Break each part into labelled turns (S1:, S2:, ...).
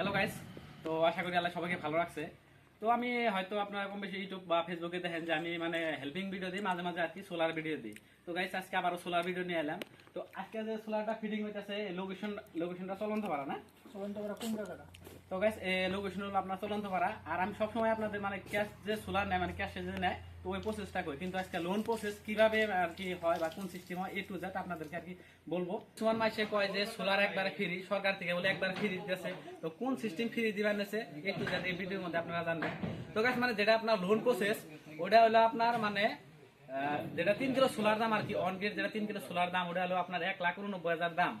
S1: Hello guys তো আশা করি আল্লাহ সবাইকে ভালো রাখছে। তো আমি হয়তো আপনারা কম বেশি ইউটিউব বা ফেসবুকে দেখেন যে আমি মানে হেল্পিং ভিডিও দিই মাঝে মাঝে আর কি সোলার ভিডিও দিই। তো গাইস আজকে আবারও সোলার ভিডিও নিয়ে এলাম। তো আজকে যে সোলারটা ফিটিং হইতেছে লোকেশন লোকেশনটা চলন্ত পারা না?
S2: চলন্ত করা কোন জায়গাটা?
S1: তো গাইস লোকেশন হলো আপনার চলন্ত পারা। আর আমি সবসময় আপনাদের মানে ক্যাশ যে সোলার নেয় মানে ক্যাশে যে নেয় তো ওই প্রসেসটা করি। কিন্তু আজকে লোন প্রসেস কীভাবে আর কি হয় বা কোন সিস্টেম হয় এ টু আপনাদেরকে আর কি বলব। সুমান মাসে কয় যে সোলার একবারে ফ্রি সরকার থেকে বলে একবার ফ্রি দিতেছে। তো কোন সিস্টেম ফ্রি দিবার নেছে এ টু জেড এই ভিডিওর মধ্যে আপনারা জানবেন। তো গাছ মানে যেটা আপনার লোন প্রসেস ওটা হলো আপনার মানে যেটা তিন কিলো সোলার দাম আর কি অন গ্রেড যেটা তিন কিলো সোলার দাম, ওটা হলো আপনার এক লাখ উননব্বই হাজার দাম।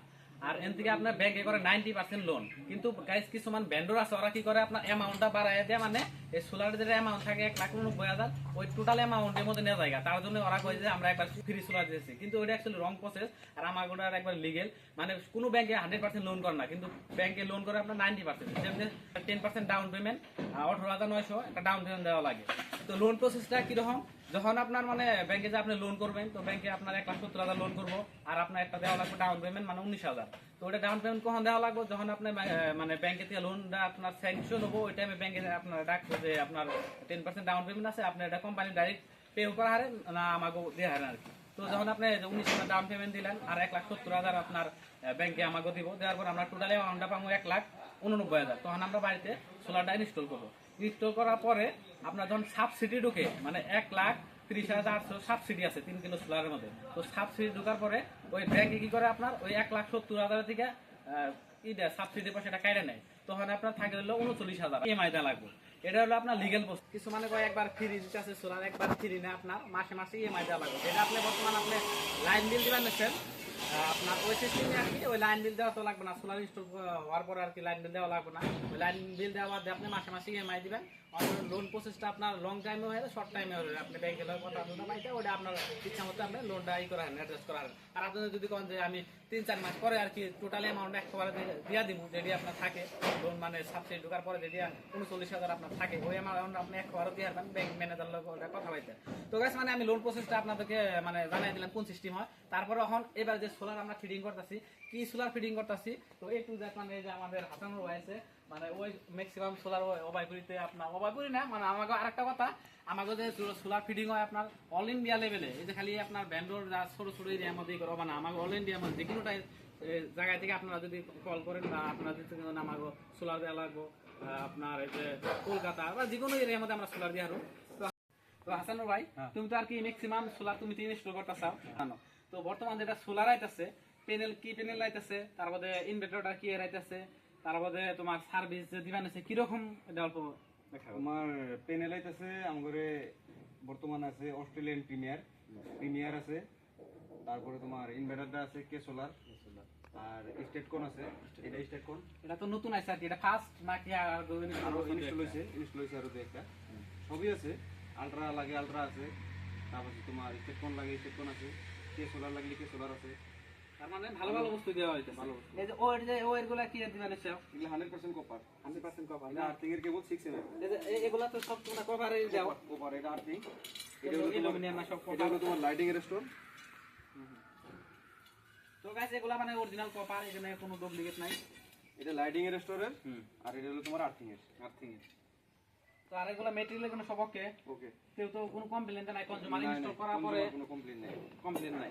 S1: আর এন থেকে আপনার ব্যাংকে করে নাইনটি পার্সেন্ট লোন কিন্তু গাইস কিছুমান ভেন্ডর আছে, ওরা কি করে আপনার অ্যামাউন্টটা বাড়ায় দেয় মানে এই সোলার যেটা অ্যামাউন্ট থাকে এক লাখ উননব্বই হাজার, ওই টোটাল অ্যামাউন্টের মধ্যে নেওয়া যায় তার জন্য ওরা কয় যে আমরা একবার ফ্রি সোলার দিয়েছি। কিন্তু ওইটা অ্যাকচুয়ালি রং প্রসেস আর আমার ওটা একবার লিগেল মানে কোনো ব্যাংকে হান্ড্রেড পার্সেন্ট লোন করে না, কিন্তু ব্যাংকে লোন করে আপনার নাইনটি পার্সেন্ট যেমনি টেন পার্সেন্ট ডাউন পেমেন্ট আঠারো হাজার নয়শো একটা ডাউন পেমেন্ট দেওয়া লাগে। তো লোন প্রসেসটা কীরকম? যখন আপনার মানে ব্যাংকে যে আপনি লোন করবেন, তো ব্যাংকে আপনার এক লাখ সত্তর হাজার লোন করব, আর আপনার একটা দেওয়া লাগবে ডাউন পেমেন্ট মানে উনিশ হাজার। তো ওটা ডাউন পেমেন্ট কখন দেওয়া লাগবে? যখন আপনি মানে ব্যাংকে থেকে লোনটা আপনার স্যাংশন হব, ওই টাইমে ব্যাংকে আপনার ডাকবো যে আপনার টেন পার্সেন্ট ডাউন পেমেন্ট আছে, আপনি এটা কোম্পানি ডাইরেক্ট পে করা হারে না আমাকে দিয়ে হারেন আর কি। তো যখন আপনি উনিশ হাজার ডাউন পেমেন্ট দিলেন, আর এক লাখ সত্তর হাজার আপনার ব্যাংকে আমাকে দিব, দেওয়ার পর আমরা টোটালি অ্যামাউন্টটা পাবো এক লাখ উননব্বই হাজার। তখন আমরা বাড়িতে সোলারটা ইনস্টল করব। ইনস্টল করার পরে আপনার যখন সাবসিডি ঢুকে মানে এক লাখ ত্রিশ হাজার আটশো সাবসিডি আছে, তিন কিলো সোলারের মধ্যে। তো সাবসিডি ঢোকার পরে ওই ব্যাংকে কি করে আপনার? ওই এক লাখ সত্তর ই দেয় সাবসিডি পয়সাটা কেড়ে নেয়। তখন আপনার থাকে হলো উনচল্লিশ হাজার। ইএমআই দেওয়া লাগবে। এটা হলো আপনার লিগেল পোস্ট কিছু মানে কয় একবার ফ্রি আছে সোলার একবার ফ্রি না আপনার, মাসে মাসে ইএমআই দেওয়া লাগবে। এটা আপনি বর্তমান আপনি লাইন বিল দিবেন নিচ্ছেন আপনার ওই সিস্টেমে আর কি ওই লাইন বিল দেওয়া তো লাগবে না সোলার ইনস্টল হওয়ার পরে আর কি লাইন বিল দেওয়া লাগবে না। ওই লাইন বিল দেওয়া বাদ আপনি মাসে মাসে ইএমআই দিবেন। লোন প্রসেসটা আপনার লং টাইমে হয়ে শর্ট টাইমে হবে আপনি ব্যাংকে লোক কথা পাইতে ওটা আপনার ইচ্ছা মতো আপনি লোনটা ই করা অ্যাডজাস্ট করা হবে। আর আপনি যদি কোন যে আমি তিন চার মাস পরে আর কি টোটাল অ্যামাউন্ট একবারে দিয়া দিব, যেটি আপনার থাকে। লোন মানে সাবসিডি ঢোকার পরে যেটি উনচল্লিশ হাজার আপনার থাকে, ওই অ্যামাউন্ট আপনি একবারও দিয়ে হারবেন ব্যাংক ম্যানেজার লোক কথা পাইতে তো গাছ মানে আমি লোন প্রসেসটা আপনাদেরকে মানে জানাই দিলাম, কোন সিস্টেম হয়। তারপরে এখন এবার যে সোলার আমরা ফিডিং করতেছি, কি সোলার ফিডিং করতেছি, তো এই টু দ্যাট মানে যে আমাদের হাসান রয়েছে মানে ওই ম্যাক্সিমাম সোলার অবাইপুরিতে আপনার অবাইপুরি না মানে আমাকে আরেকটা কথা, আমাকে যে সোলার ফিডিং হয় আপনার অল ইন্ডিয়া লেভেলে এই যে খালি আপনার ব্যান্ডোর যা ছোট ছোট এরিয়ার মধ্যেই করো মানে আমাকে অল ইন্ডিয়া মানে যে কোনোটাই জায়গা থেকে আপনারা যদি কল করেন বা আপনারা যদি আমাকে সোলার দেওয়া লাগবো আপনার এই যে কলকাতা বা যে কোনো এরিয়ার মধ্যে আমরা সোলার দিয়ে আরও তো হাসানুর ভাই তুমি তো আর কি ম্যাক্সিমাম সোলার তুমি তো ইনস্টল করতে চাও। তো বর্তমান যেটা সোলার আইতাছে প্যানেল কি প্যানেল আইতাছে তার মধ্যে ইনভার্টারটা কি এর আইতাছে তার মধ্যে তোমার সার্ভিস যে দিবেন আছে কীরকম এটা অল্প
S3: আমার প্যানেল আছে আমার বর্তমান আছে অস্ট্রেলিয়ান প্রিমিয়ার প্রিমিয়ার আছে। তারপরে তোমার ইনভার্টারটা আছে কে সোলার আর স্টেটকন আছে? এটা স্টেটকন
S1: এটা তো নতুন আছে আর কি এটা ফার্স্ট নাকি আর দুদিন আরও
S3: ইনস্টল হয়েছে ইনস্টল হয়েছে আরও দু একটা। সবই আছে আলট্রা লাগে আলট্রা আছে তারপর তোমার স্টেটকন লাগে স্টেটকন আছে কে সোলার লাগলে কে সোলার আছে।
S1: তার মানে ভালো ভালো বস্তু দেওয়া হইতেছে।
S3: ভালো
S1: এই যে ওর যে ওরগুলা কি
S3: এগুলো হান্ড্রেড পার্সেন্ট কপার
S1: 100% কভার
S3: এটা আর্থিং এর কেবল সিক্স এম
S1: এই যে এই- এগুলা তো সব তোমরা কভারে দাও
S3: কপার এটা আর্থিং
S1: এটা
S3: হলো তোমার লাইটিং এর স্টোর
S1: তো গাইস এগুলা মানে অরিজিনাল কপার এখানে কোনো ডুপ্লিকেট নাই।
S3: এটা লাইটিং এর স্টোরের আর এটা হলো তোমার আর্থিং এর।
S1: আর্থিং এর। তো আর এগুলা মেটেরিয়াল কোনো সব ওকে
S3: ওকে
S1: কেউ তো কোনো কমপ্লেন নাই কনজিউমার ইনস্টল করার পরে
S3: কোনো কমপ্লেন নেই।
S1: কমপ্লেন নাই।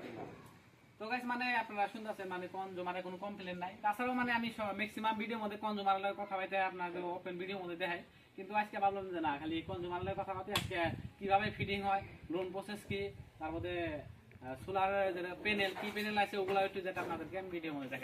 S1: তো গাইস মানে আপনারা শুনতেছেন মানে কনজিউমারে কোনো কমপ্লেন নাই। তাছাড়াও মানে আমি ম্যাক্সিমাম ভিডিওর মধ্যে কনজিউমারের কথা বলতে আপনাদের ওপেন ভিডিওর মধ্যে দেখাই। কিন্তু আজকে ভাবলাম যে না খালি কনজিউমারের কথা বলতে আজকে কীভাবে ফিটিং হয় লোন প্রসেস কি তার মধ্যে সোলার প্যানেল কি প্যানেল আছে ওগুলো একটু যেটা আপনাদেরকে আমি ভিডিও মধ্যে